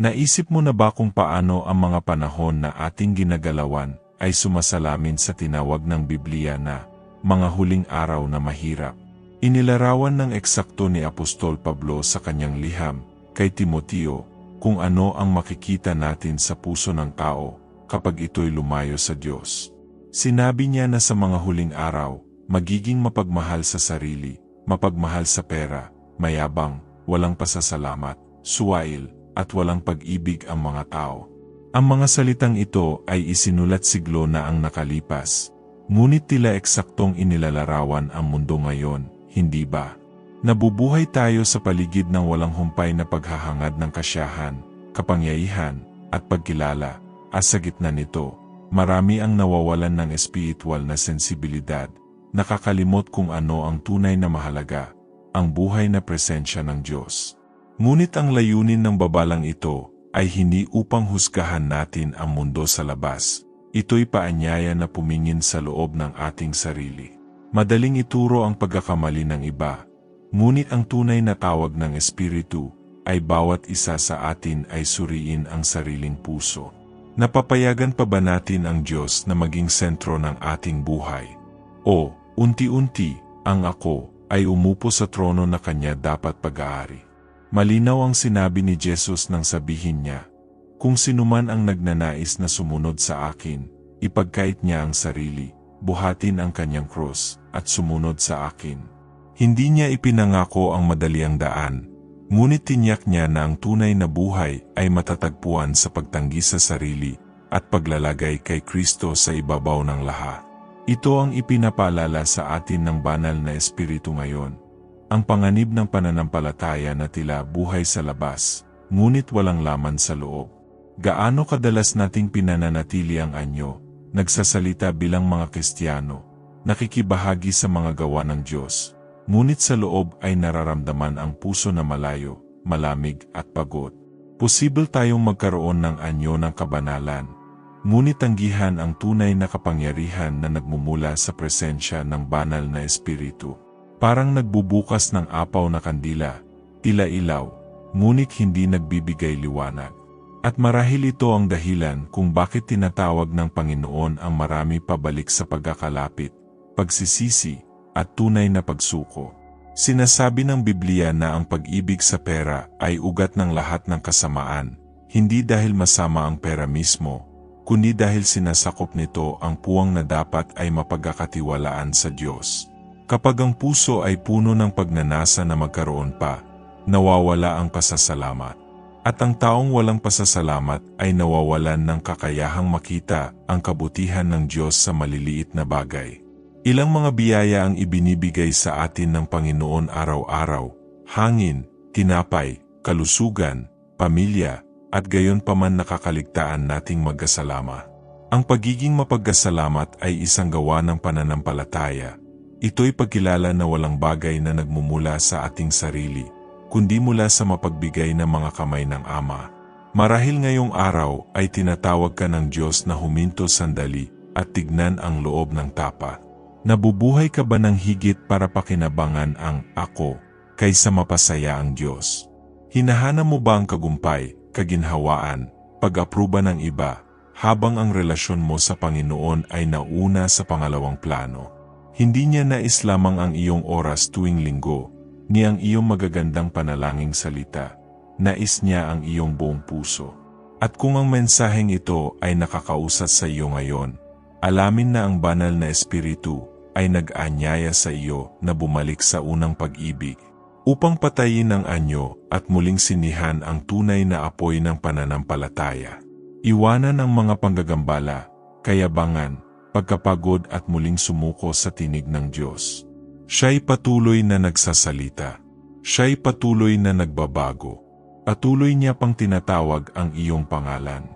Naisip mo na ba kung paano ang mga panahon na ating ginagalawan ay sumasalamin sa tinawag ng Biblia na mga huling araw na mahirap? Inilarawan ng eksakto ni Apostol Pablo sa kanyang liham kay Timoteo kung ano ang makikita natin sa puso ng tao kapag ito'y lumayo sa Diyos. Sinabi niya na sa mga huling araw, magiging mapagmahal sa sarili, mapagmahal sa pera, mayabang, walang pasasalamat, suwail, at walang pag-ibig ang mga tao. Ang mga salitang ito ay isinulat siglo na ang nakalipas. Ngunit tila eksaktong inilalarawan ang mundo ngayon, hindi ba? Nabubuhay tayo sa paligid ng walang humpay na paghahangad ng kasyahan, kapangyarihan, at pagkilala. At sa gitna nito, marami ang nawawalan ng espiritual na sensibilidad, nakakalimot kung ano ang tunay na mahalaga, ang buhay na presensya ng Diyos. Ngunit ang layunin ng babalang ito ay hindi upang husgahan natin ang mundo sa labas. Ito'y paanyaya na pumingin sa loob ng ating sarili. Madaling ituro ang pagkakamali ng iba, ngunit ang tunay na tawag ng Espiritu ay bawat isa sa atin ay suriin ang sariling puso. Napapayagan pa ba natin ang Diyos na maging sentro ng ating buhay? O, unti-unti, ang ako ay umupo sa trono na kanya dapat pag-aari. Malinaw ang sinabi ni Jesus nang sabihin niya, Kung sinuman ang nagnanais na sumunod sa akin, ipagkait niya ang sarili, buhatin ang kanyang krus, at sumunod sa akin. Hindi niya ipinangako ang madaliang daan, ngunit tinyak niya na ang tunay na buhay ay matatagpuan sa pagtanggi sa sarili at paglalagay kay Kristo sa ibabaw ng lahat. Ito ang ipinapaalala sa atin ng banal na Espiritu ngayon ang panganib ng pananampalataya na tila buhay sa labas, ngunit walang laman sa loob. Gaano kadalas nating pinananatili ang anyo, nagsasalita bilang mga Kristiyano, nakikibahagi sa mga gawa ng Diyos, ngunit sa loob ay nararamdaman ang puso na malayo, malamig at pagod. Posible tayong magkaroon ng anyo ng kabanalan, ngunit tanggihan ang tunay na kapangyarihan na nagmumula sa presensya ng banal na Espiritu. Parang nagbubukas ng apaw na kandila, tila ilaw, ngunit hindi nagbibigay liwanag. At marahil ito ang dahilan kung bakit tinatawag ng Panginoon ang marami pabalik sa pagkakalapit, pagsisisi, at tunay na pagsuko. Sinasabi ng Biblia na ang pag-ibig sa pera ay ugat ng lahat ng kasamaan, hindi dahil masama ang pera mismo, kundi dahil sinasakop nito ang puwang na dapat ay mapagkakatiwalaan sa Diyos. Kapag ang puso ay puno ng pagnanasa na magkaroon pa, nawawala ang pasasalamat. At ang taong walang pasasalamat ay nawawalan ng kakayahang makita ang kabutihan ng Diyos sa maliliit na bagay. Ilang mga biyaya ang ibinibigay sa atin ng Panginoon araw-araw, hangin, tinapay, kalusugan, pamilya, at gayon pa man nakakaligtaan nating magkasalama. Ang pagiging mapagkasalamat ay isang gawa ng pananampalataya, Ito'y pagkilala na walang bagay na nagmumula sa ating sarili, kundi mula sa mapagbigay ng mga kamay ng Ama. Marahil ngayong araw ay tinatawag ka ng Diyos na huminto sandali at tignan ang loob ng tapa. Nabubuhay ka ba ng higit para pakinabangan ang ako kaysa mapasaya ang Diyos? Hinahana mo ba ang kagumpay, kaginhawaan, pag-apruba ng iba, habang ang relasyon mo sa Panginoon ay nauna sa pangalawang plano? Hindi niya nais lamang ang iyong oras tuwing linggo, ni ang iyong magagandang panalangin salita. Nais niya ang iyong buong puso. At kung ang mensaheng ito ay nakakausat sa iyo ngayon, alamin na ang banal na espiritu ay nag-anyaya sa iyo na bumalik sa unang pag-ibig upang patayin ang anyo at muling sinihan ang tunay na apoy ng pananampalataya. Iwanan ang mga panggagambala, kayabangan, pagkapagod at muling sumuko sa tinig ng Diyos. Siya'y patuloy na nagsasalita. Siya'y patuloy na nagbabago. Patuloy niya pang tinatawag ang iyong pangalan.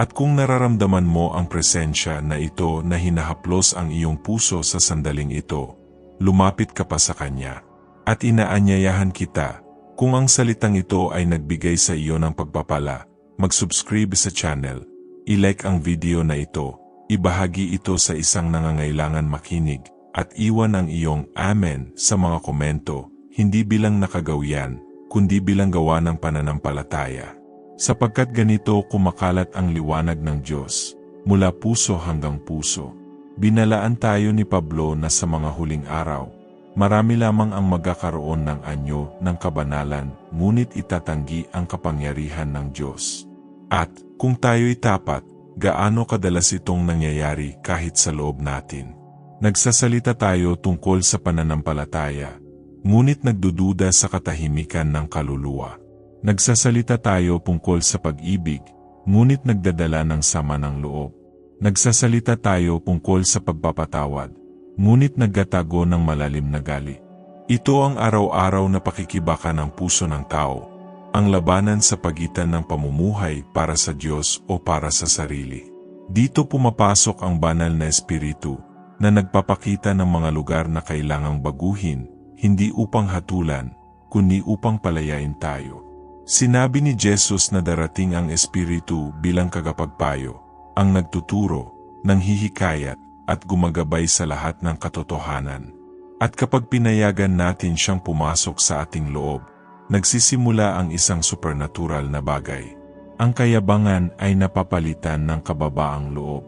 At kung nararamdaman mo ang presensya na ito na hinahaplos ang iyong puso sa sandaling ito, lumapit ka pa sa Kanya. At inaanyayahan kita, kung ang salitang ito ay nagbigay sa iyo ng pagpapala, mag-subscribe sa channel, i-like ang video na ito, Ibahagi ito sa isang nangangailangan makinig at iwan ang iyong Amen sa mga komento, hindi bilang nakagawian, kundi bilang gawa ng pananampalataya. Sapagkat ganito kumakalat ang liwanag ng Diyos, mula puso hanggang puso. Binalaan tayo ni Pablo na sa mga huling araw, marami lamang ang magkakaroon ng anyo ng kabanalan, ngunit itatanggi ang kapangyarihan ng Diyos. At, kung tayo'y tapat, gaano kadalas itong nangyayari kahit sa loob natin. Nagsasalita tayo tungkol sa pananampalataya, ngunit nagdududa sa katahimikan ng kaluluwa. Nagsasalita tayo tungkol sa pag-ibig, ngunit nagdadala ng sama ng loob. Nagsasalita tayo tungkol sa pagpapatawad, ngunit nagtatago ng malalim na gali. Ito ang araw-araw na pakikibaka ng puso ng tao, ang labanan sa pagitan ng pamumuhay para sa Diyos o para sa sarili. Dito pumapasok ang banal na espiritu na nagpapakita ng mga lugar na kailangang baguhin, hindi upang hatulan, kundi upang palayain tayo. Sinabi ni Jesus na darating ang Espiritu bilang kagapagpayo, ang nagtuturo, nang hihikayat, at gumagabay sa lahat ng katotohanan. At kapag pinayagan natin siyang pumasok sa ating loob, nagsisimula ang isang supernatural na bagay. Ang kayabangan ay napapalitan ng kababaang loob.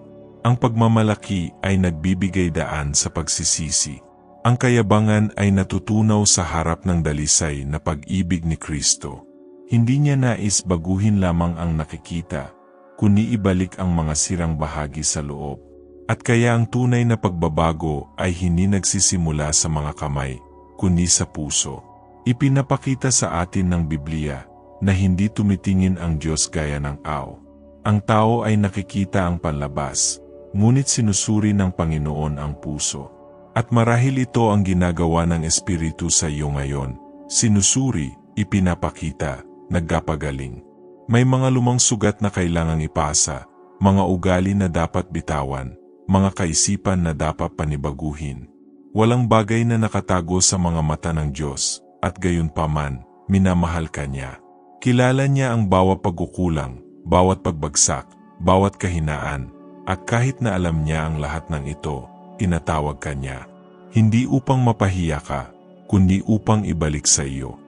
Ang pagmamalaki ay nagbibigay daan sa pagsisisi. Ang kayabangan ay natutunaw sa harap ng dalisay na pag-ibig ni Kristo. Hindi niya nais baguhin lamang ang nakikita, kundi ibalik ang mga sirang bahagi sa loob. At kaya ang tunay na pagbabago ay hindi nagsisimula sa mga kamay, kundi sa puso. Ipinapakita sa atin ng Biblia na hindi tumitingin ang Diyos gaya ng aw. Ang tao ay nakikita ang panlabas, ngunit sinusuri ng Panginoon ang puso. At marahil ito ang ginagawa ng Espiritu sa iyo ngayon, sinusuri, ipinapakita, nagkapagaling. May mga lumang sugat na kailangang ipasa, mga ugali na dapat bitawan, mga kaisipan na dapat panibaguhin. Walang bagay na nakatago sa mga mata ng Diyos, at gayon paman, minamahal ka niya. Kilala niya ang bawat pagkukulang, bawat pagbagsak, bawat kahinaan, at kahit na alam niya ang lahat ng ito, tinatawag ka niya. Hindi upang mapahiya ka, kundi upang ibalik sa iyo.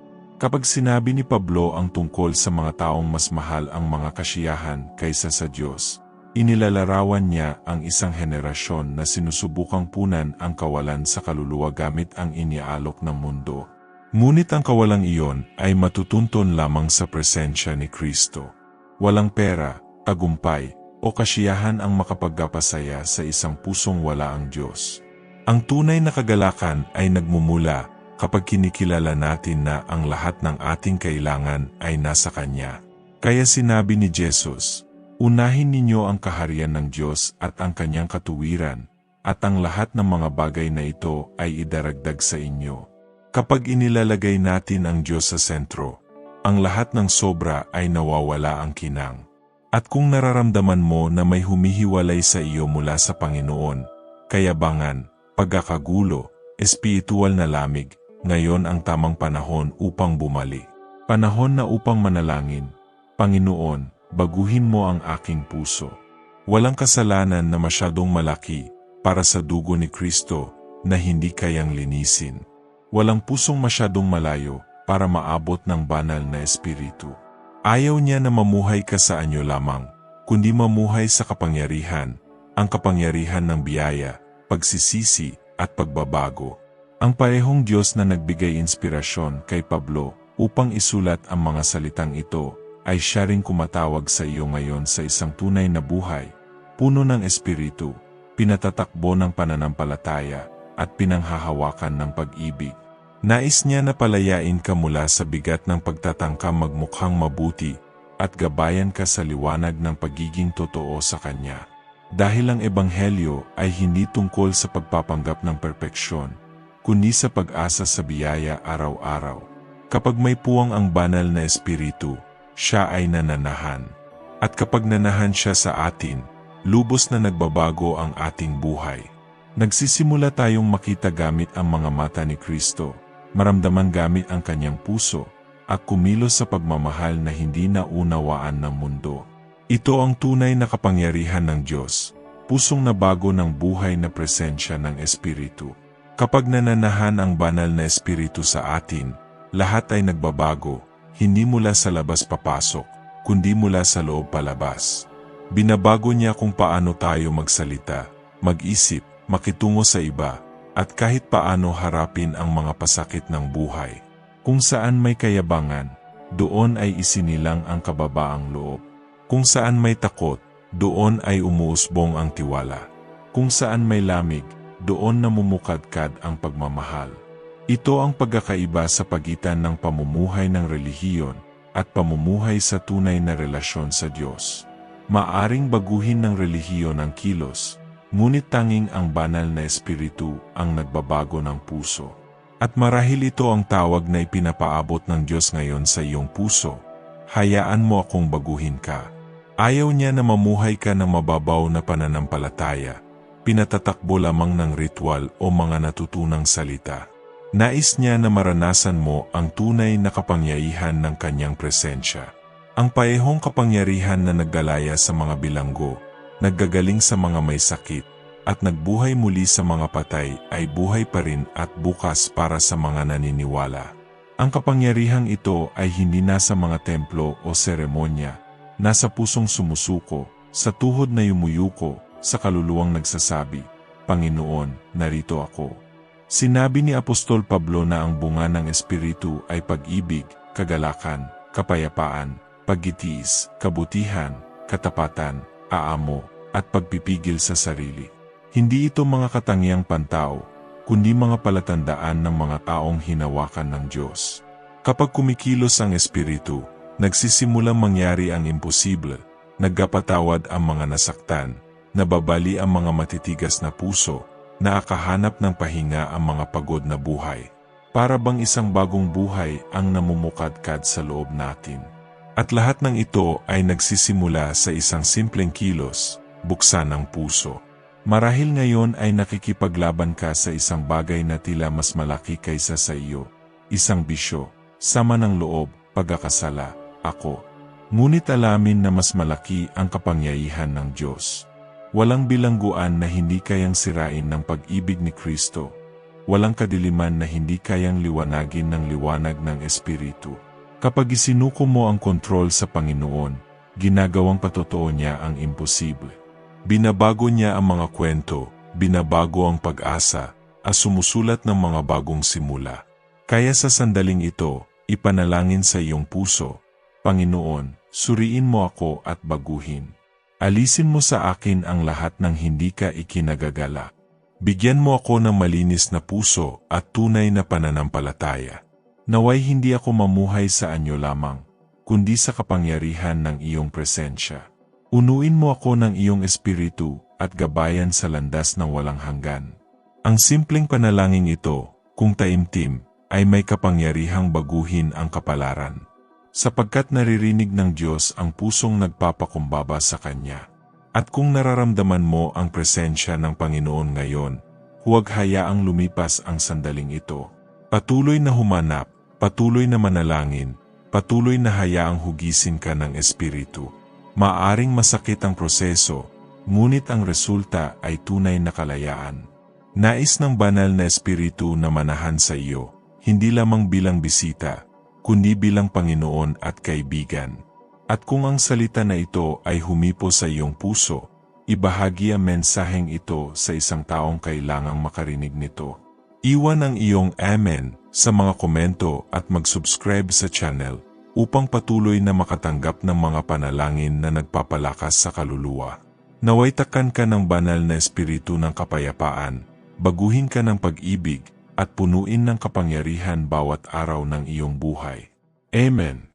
Kapag sinabi ni Pablo ang tungkol sa mga taong mas mahal ang mga kasiyahan kaysa sa Diyos, inilalarawan niya ang isang henerasyon na sinusubukang punan ang kawalan sa kaluluwa gamit ang iniaalok ng mundo. Ngunit ang kawalang iyon ay matutunton lamang sa presensya ni Kristo. Walang pera, tagumpay, o kasiyahan ang makapagpapasaya sa isang pusong wala ang Diyos. Ang tunay na kagalakan ay nagmumula kapag kinikilala natin na ang lahat ng ating kailangan ay nasa Kanya. Kaya sinabi ni Jesus, Unahin ninyo ang kaharian ng Diyos at ang Kanyang katuwiran, at ang lahat ng mga bagay na ito ay idaragdag sa inyo. Kapag inilalagay natin ang Diyos sa sentro, ang lahat ng sobra ay nawawala ang kinang. At kung nararamdaman mo na may humihiwalay sa iyo mula sa Panginoon, kayabangan, pagkakagulo, espiritual na lamig, ngayon ang tamang panahon upang bumalik. Panahon na upang manalangin, Panginoon, baguhin mo ang aking puso. Walang kasalanan na masyadong malaki para sa dugo ni Kristo na hindi kayang linisin. Walang pusong masyadong malayo para maabot ng banal na espiritu. Ayaw niya na mamuhay ka sa anyo lamang, kundi mamuhay sa kapangyarihan, ang kapangyarihan ng biyaya, pagsisisi at pagbabago. Ang parehong Diyos na nagbigay inspirasyon kay Pablo upang isulat ang mga salitang ito ay siya rin kumatawag sa iyo ngayon sa isang tunay na buhay, puno ng espiritu, pinatatakbo ng pananampalataya, at pinanghahawakan ng pag-ibig. Nais niya na palayain ka mula sa bigat ng pagtatangka magmukhang mabuti at gabayan ka sa liwanag ng pagiging totoo sa Kanya. Dahil ang Ebanghelyo ay hindi tungkol sa pagpapanggap ng perpeksyon, kundi sa pag-asa sa biyaya araw-araw. Kapag may puwang ang banal na espiritu, siya ay nananahan. At kapag nanahan siya sa atin, lubos na nagbabago ang ating buhay. Nagsisimula tayong makita gamit ang mga mata ni Kristo, maramdaman gamit ang kanyang puso, at kumilos sa pagmamahal na hindi naunawaan ng mundo. Ito ang tunay na kapangyarihan ng Diyos, pusong nabago ng buhay na presensya ng Espiritu. Kapag nananahan ang banal na espiritu sa atin, lahat ay nagbabago, hindi mula sa labas papasok, kundi mula sa loob palabas. Binabago niya kung paano tayo magsalita, mag-isip, makitungo sa iba, at kahit paano harapin ang mga pasakit ng buhay. Kung saan may kayabangan, doon ay isinilang ang kababaang loob. Kung saan may takot, doon ay umuusbong ang tiwala. Kung saan may lamig, doon namumukadkad ang pagmamahal. Ito ang pagkakaiba sa pagitan ng pamumuhay ng relihiyon at pamumuhay sa tunay na relasyon sa Diyos. Maaring baguhin ng relihiyon ang kilos, ngunit tanging ang banal na espiritu ang nagbabago ng puso. At marahil ito ang tawag na ipinapaabot ng Diyos ngayon sa iyong puso. Hayaan mo akong baguhin ka. Ayaw niya na mamuhay ka ng mababaw na pananampalataya. Pinatatakbo lamang ng ritual o mga natutunang salita. Nais niya na maranasan mo ang tunay na kapangyarihan ng kanyang presensya. Ang paehong kapangyarihan na naggalaya sa mga bilanggo, naggagaling sa mga may sakit, at nagbuhay muli sa mga patay ay buhay pa rin at bukas para sa mga naniniwala. Ang kapangyarihang ito ay hindi nasa mga templo o seremonya, nasa pusong sumusuko, sa tuhod na yumuyuko, sa kaluluwang nagsasabi, Panginoon, narito ako. Sinabi ni Apostol Pablo na ang bunga ng Espiritu ay pag-ibig, kagalakan, kapayapaan, paggitiis, kabutihan, katapatan, aamo, at pagpipigil sa sarili. Hindi ito mga katangiang pantao, kundi mga palatandaan ng mga taong hinawakan ng Diyos. Kapag kumikilos ang Espiritu, nagsisimulang mangyari ang imposible, nagkapatawad ang mga nasaktan, nababali ang mga matitigas na puso, naakahanap ng pahinga ang mga pagod na buhay. Para bang isang bagong buhay ang namumukadkad sa loob natin. At lahat ng ito ay nagsisimula sa isang simpleng kilos, buksan ang puso. Marahil ngayon ay nakikipaglaban ka sa isang bagay na tila mas malaki kaysa sa iyo. Isang bisyo, sama ng loob, pagkakasala, ako. Ngunit alamin na mas malaki ang kapangyarihan ng Diyos. Walang bilangguan na hindi kayang sirain ng pag-ibig ni Kristo. Walang kadiliman na hindi kayang liwanagin ng liwanag ng Espiritu. Kapag isinuko mo ang kontrol sa Panginoon, ginagawang patotoo niya ang imposible. Binabago niya ang mga kwento, binabago ang pag-asa, at sumusulat ng mga bagong simula. Kaya sa sandaling ito, ipanalangin sa iyong puso, Panginoon, suriin mo ako at baguhin. Alisin mo sa akin ang lahat ng hindi ka ikinagagala. Bigyan mo ako ng malinis na puso at tunay na pananampalataya. Naway hindi ako mamuhay sa anyo lamang, kundi sa kapangyarihan ng iyong presensya. Unuin mo ako ng iyong espiritu at gabayan sa landas ng walang hanggan. Ang simpleng panalangin ito, kung taimtim, ay may kapangyarihang baguhin ang kapalaran. Sapagkat naririnig ng Diyos ang pusong nagpapakumbaba sa Kanya. At kung nararamdaman mo ang presensya ng Panginoon ngayon, huwag hayaang lumipas ang sandaling ito. Patuloy na humanap, patuloy na manalangin, patuloy na hayaang hugisin ka ng Espiritu. Maaring masakit ang proseso, ngunit ang resulta ay tunay na kalayaan. Nais ng banal na espiritu na manahan sa iyo, hindi lamang bilang bisita, kundi bilang Panginoon at kaibigan. At kung ang salita na ito ay humipo sa iyong puso, ibahagi ang mensaheng ito sa isang taong kailangang makarinig nito. Iwan ang iyong Amen sa mga komento at mag-subscribe sa channel upang patuloy na makatanggap ng mga panalangin na nagpapalakas sa kaluluwa. Naway takan ka ng banal na espiritu ng kapayapaan, baguhin ka ng pag-ibig, at punuin ng kapangyarihan bawat araw ng iyong buhay. Amen.